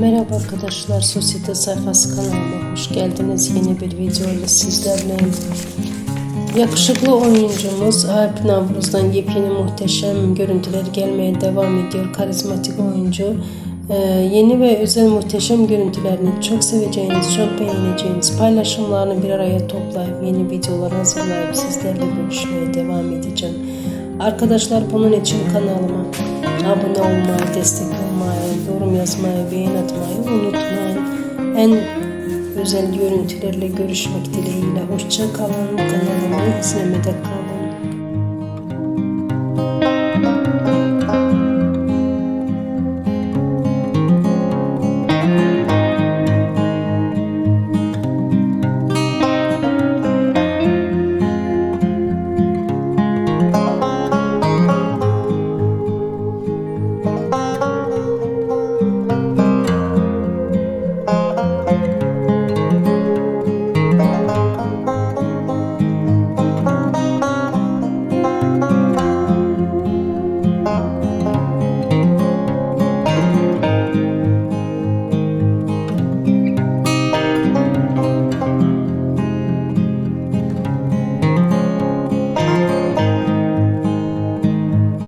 Merhaba arkadaşlar, Sosyete Sayfası kanalıma hoş geldiniz. Yeni bir video ile sizlerleyim. Yakışıklı oyuncumuz Alp Navruz'dan yepyeni muhteşem görüntüler gelmeye devam ediyor. Karizmatik oyuncu. Ee, yeni ve özel muhteşem görüntülerini çok seveceğiniz, çok beğeneceğiniz paylaşımlarını bir araya toplayıp yeni videolar hazırlayıp sizlerle görüşmeye devam edeceğim. Arkadaşlar bunun için kanalıma abone olmayı, destek yazmayı, beğen atmayı unutmayın. En özel görüntülerle görüşmek dileğiyle. Hoşça kalın. Kanalıma izlemede kalın.